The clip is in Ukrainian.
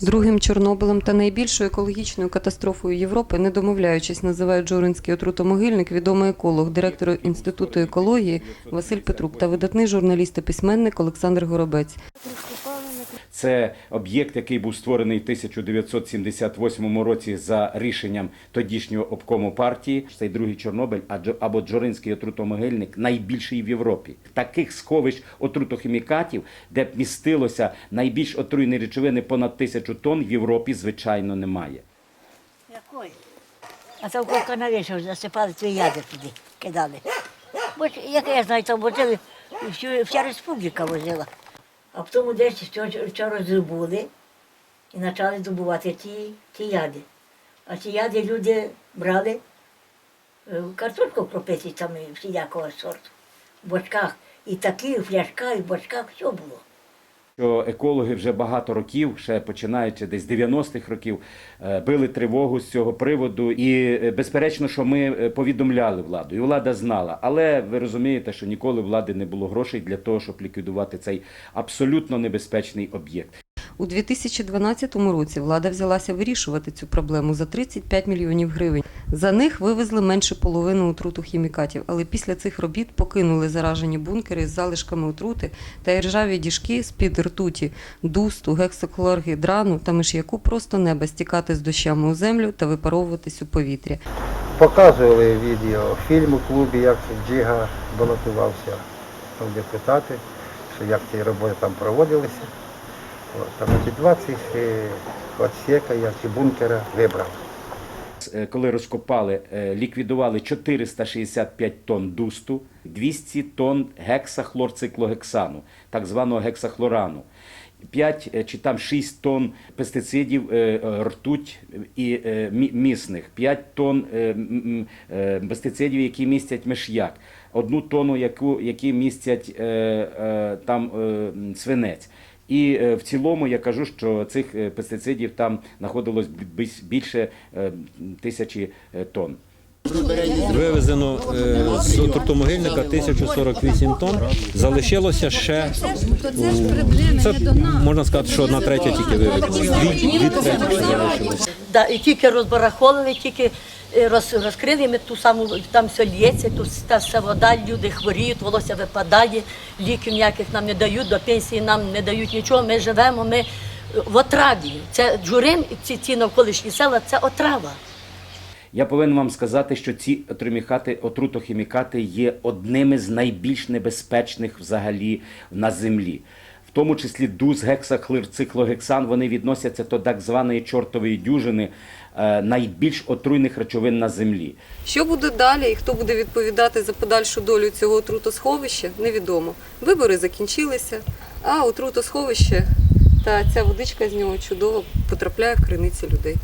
Другим Чорнобилем та найбільшою екологічною катастрофою Європи, не домовляючись, називають Жоринський отрутомогильник, відомий еколог, директор Інституту екології Василь Петрук та видатний журналіст і письменник Олександр Горобець. Це об'єкт, який був створений в 1978 році за рішенням тодішнього обкому партії. Цей другий Чорнобиль адже- або Джоринський отрутомогильник найбільший в Європі. Таких сховищ отрутохімікатів, де б містилося найбільш отруйні речовини понад тисячу тонн, в Європі звичайно немає. Якої? А там колка навішав, засипали твої ядер туди, кидали. Бо як я знаю, там возили, вся республіка возила. А потім десь що, здобули і почали добувати ті, ті яди. А ті яди люди брали е, картошку пропити там всілякого сорту. В бочках. І такі, в фляжках, і в бочках все було. Що екологи вже багато років, ще починаючи десь з 90-х років, е, били тривогу з цього приводу. І е, безперечно, що ми е, повідомляли владу, і влада знала. Але ви розумієте, що ніколи влади не було грошей для того, щоб ліквідувати цей абсолютно небезпечний об'єкт. У 2012 році влада взялася вирішувати цю проблему за 35 мільйонів гривень. За них вивезли менше половини отруту хімікатів, але після цих робіт покинули заражені бункери з залишками отрути та іржаві діжки з-під ртуті, дусту, гексохлоргідрану та миш'яку просто неба стікати з дощами у землю та випаровуватись у повітря. Показували відео, фільм у клубі, як Джига балотувався там депутати, що як ці роботи там проводилися. Там ці 20 е, отсека, як ці бункера вибрали. Е, Коли розкопали, е, ліквідували 465 тонн дусту, 200 тонн гексахлорциклогексану, так званого гексахлорану. 5 чи там 6 тонн пестицидів е, е, ртуть і е, місних, 5 тонн е, е, пестицидів, які містять миш'як, одну тонну, яку, які містять е, е, там е, свинець. І е, в цілому я кажу, що цих е, пестицидів там знаходилось бі- бі- більше е, тисячі тонн. Вивезено е, з тортомогильника 1048 тонн. Залишилося ще це можна сказати, що одна третя тільки вивезена. Залишилося. Да, і тільки розбарахолили, тільки е, роз, розкрили ми ту саму, там все лється, тут та вся вода, люди хворіють, волосся випадає, ліків ніяких нам не дають, до пенсії нам не дають нічого. Ми живемо, ми е, в отраві. Це джурин, і ці, ці навколишні села, це отрава. Я повинен вам сказати, що ці отрутохімікати є одними з найбільш небезпечних взагалі на землі. В тому числі дуз, гексахлорциклогексан, вони відносяться до так званої чортової дюжини е, найбільш отруйних речовин на землі. Що буде далі і хто буде відповідати за подальшу долю цього отрутосховища, невідомо. Вибори закінчилися, а отрутосховище та ця водичка з нього чудово потрапляє в криниці людей.